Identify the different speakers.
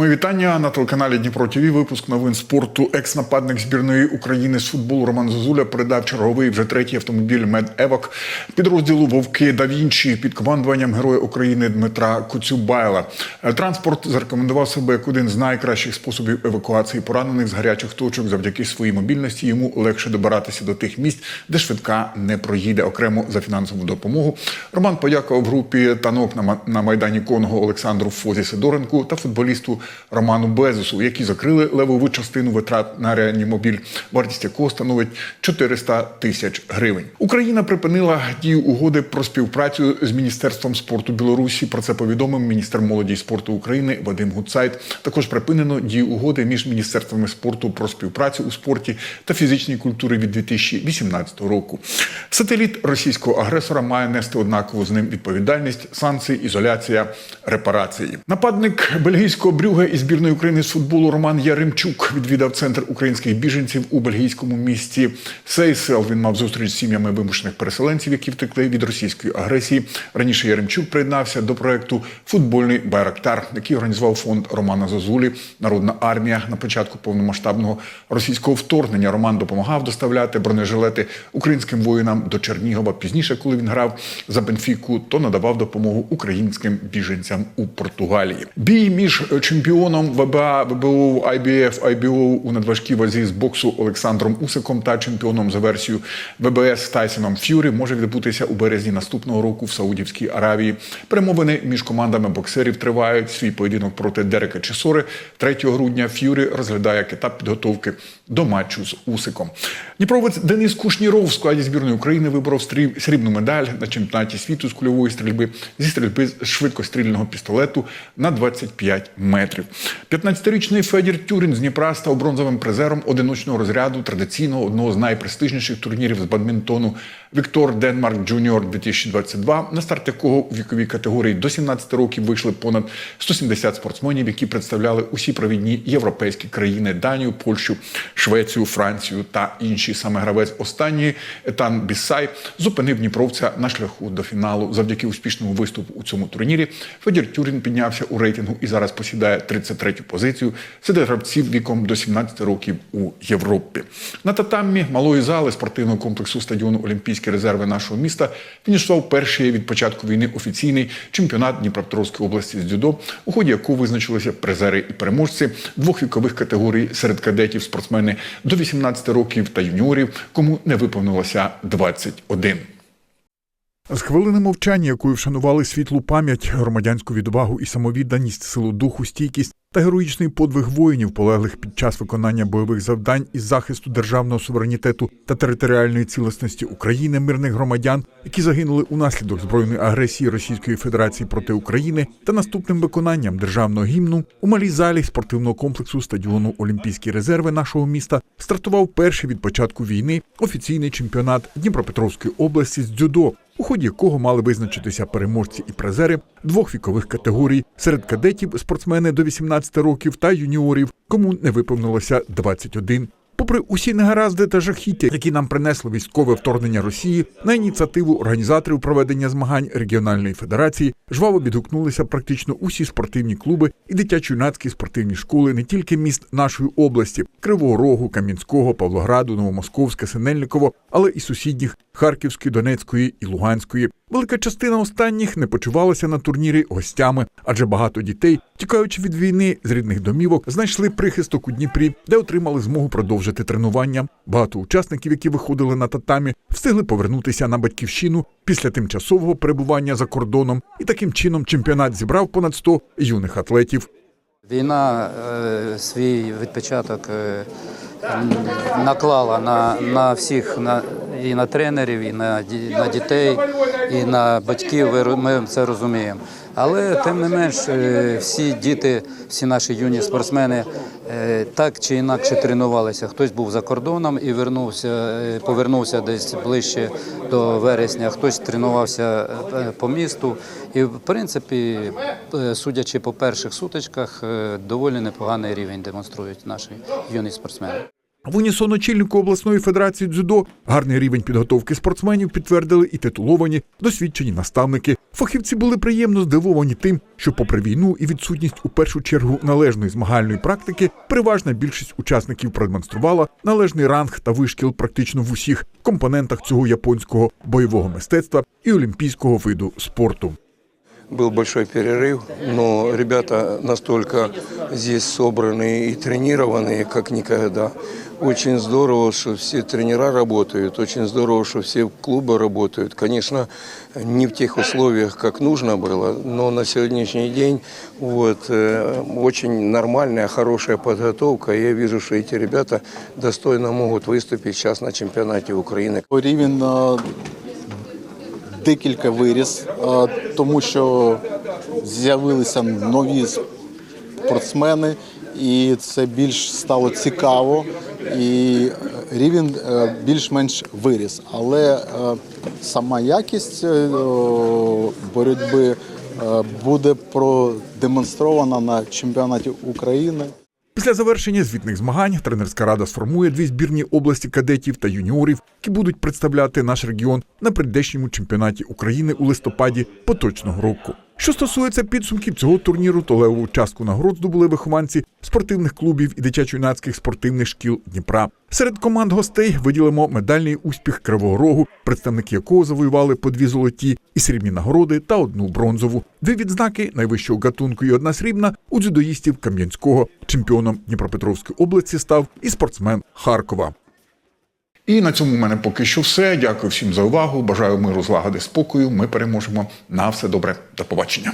Speaker 1: Мої вітання на телеканалі Дніпро ТВ. Випуск новин спорту. Екс-нападник збірної України з футболу Роман Зозуля передав черговий вже третій автомобіль Медевак підрозділу Вовки да Вінчі під командуванням Героя України Дмитра Коцюбайла. Е, Транспорт зарекомендував себе як один з найкращих способів евакуації поранених з гарячих точок. Завдяки своїй мобільності йому легше добиратися до тих місць, де швидка не проїде. Окремо за фінансову допомогу. Роман подякував групі танок на майдані Конго Олександру Фозі Сидоренку та футболісту Роману Безусу, які закрили левову частину витрат на реанімобіль, вартість якого становить 400 тисяч гривень. Україна припинила дію угоди про співпрацю з міністерством спорту Білорусі. Про це повідомив міністр молоді і спорту України Вадим Гуцайт. Також припинено дію угоди між міністерствами спорту про співпрацю у спорті та фізичній культурі від 2018 року. Сателіт російського агресора має нести однакову з ним відповідальність, санкції, ізоляція, репарації. Нападник бельгійського брюга і збірної України з футболу Роман Яремчук відвідав центр українських біженців у бельгійському місті Сейсел. Він мав зустріч з сім'ями вимушених переселенців, які втекли від російської агресії. Раніше Яремчук приєднався до проекту Футбольний Байрактар, який організував фонд Романа Зозулі, Народна армія на початку повномасштабного російського вторгнення. Роман допомагав доставляти бронежилети українським воїнам до Чернігова. Пізніше, коли він грав за Бенфіку, то надавав допомогу українським біженцям у Португалії. Бій між чемпіоном ВБА, ВБО, IBF, IBO у надважкій вазі з боксу Олександром Усиком та чемпіоном за версією ВБС Тайсоном Ф'юрі може відбутися у березні наступного року в Саудівській Аравії. Перемовини між командами боксерів тривають. Свій поєдинок проти Дерека Чесори 3 грудня Ф'юрі розглядає як етап підготовки до матчу з Усиком. Дніпровець Денис Кушніров в складі збірної України виборов срібну медаль на чемпіонаті світу з кульової стрільби зі стрільби з швидкострільного пістолету на 25 метрів. 15-річний Федір Тюрін з Дніпра став бронзовим призером одиночного розряду традиційного одного з найпрестижніших турнірів з бадмінтону Віктор Денмарк Джуніор 2022, на старт якого у віковій категорії до 17 років вийшли понад 170 спортсменів, які представляли усі провідні європейські країни Данію, Польщу, Швецію, Францію та інші. Саме гравець останньої Етан Біссай зупинив Дніпровця на шляху до фіналу. Завдяки успішному виступу у цьому турнірі Федір Тюрін піднявся у рейтингу і зараз посідає 33-ю позицію серед гравців віком до 17 років у Європі. На татамі малої зали спортивного комплексу стадіону Олімпійські резерви нашого міста фінішував перший від початку війни офіційний чемпіонат Дніпропетровської області з дзюдо, у ході якого визначилися призери і переможці двох вікових категорій серед кадетів, спортсмени до 18 років та юніорів, кому не виповнилося 21. З хвилини мовчання, якою вшанували світлу пам'ять, громадянську відвагу і самовідданість, силу духу, стійкість та героїчний подвиг воїнів, полеглих під час виконання бойових завдань із захисту державного суверенітету та територіальної цілісності України, мирних громадян, які загинули унаслідок збройної агресії Російської Федерації проти України, та наступним виконанням державного гімну у малій залі спортивного комплексу стадіону Олімпійські резерви нашого міста стартував перший від початку війни офіційний чемпіонат Дніпропетровської області з дзюдо у ході якого мали визначитися переможці і призери двох вікових категорій серед кадетів спортсмени до 18 років та юніорів, кому не виповнилося 21. Попри усі негаразди та жахіття, які нам принесло військове вторгнення Росії, на ініціативу організаторів проведення змагань регіональної федерації жваво відгукнулися практично усі спортивні клуби і дитячо-юнацькі спортивні школи не тільки міст нашої області Кривого Рогу, Кам'янського, Павлограду, Новомосковська, Синельниково, але і сусідніх Харківської, Донецької і Луганської. Велика частина останніх не почувалася на турнірі гостями, адже багато дітей, тікаючи від війни з рідних домівок, знайшли прихисток у Дніпрі, де отримали змогу продовжити тренування. Багато учасників, які виходили на татамі, встигли повернутися на батьківщину після тимчасового перебування за кордоном, і таким чином чемпіонат зібрав понад 100 юних атлетів.
Speaker 2: Війна е, свій відпечаток е, наклала на, на всіх, на, і на тренерів, і на, на дітей, і на батьків. Ми це розуміємо. Але тим не менш, е, всі діти, всі наші юні спортсмени е, так чи інакше тренувалися. Хтось був за кордоном і вернувся, е, повернувся десь ближче до вересня. Хтось тренувався по місту. І в принципі, судячи по перших сутичках, доволі непоганий рівень демонструють наші юні спортсмени.
Speaker 1: В унісон очільнику обласної федерації дзюдо гарний рівень підготовки спортсменів підтвердили і титуловані досвідчені наставники. Фахівці були приємно здивовані тим, що, попри війну і відсутність у першу чергу належної змагальної практики, переважна більшість учасників продемонструвала належний ранг та вишкіл практично в усіх компонентах цього японського бойового мистецтва і олімпійського виду спорту.
Speaker 3: Был большой перерыв, но ребята настолько здесь собранные и тренированные, как никогда. Очень здорово, что все тренера работают, очень здорово, что все клубы работают. Конечно, не в тех условиях, как нужно было, но на сегодняшний день вот, э, очень нормальная, хорошая подготовка. Я вижу, что эти ребята достойно могут выступить сейчас на чемпионате Украины.
Speaker 4: Рівень е, декілька виріс, е, тому що з'явилися нові спортсмени, і це більш стало цікаво, і рівень е, більш-менш виріс. Але е, сама якість е, боротьби е, буде продемонстрована на чемпіонаті України.
Speaker 1: Після завершення звітних змагань тренерська рада сформує дві збірні області кадетів та юніорів, які будуть представляти наш регіон на прийдешньому чемпіонаті України у листопаді поточного року. Що стосується підсумків цього турніру, то левову частку нагород здобули вихованці спортивних клубів і дитячо-юнацьких спортивних шкіл Дніпра. Серед команд гостей виділимо медальний успіх Кривого Рогу, представники якого завоювали по дві золоті і срібні нагороди та одну бронзову. Дві відзнаки найвищого гатунку і одна срібна у дзюдоїстів Кам'янського. Чемпіоном Дніпропетровської області став і спортсмен Харкова. І на цьому в мене поки що все. Дякую всім за увагу. Бажаю миру, злагоди, спокою. Ми переможемо. На все добре. До побачення.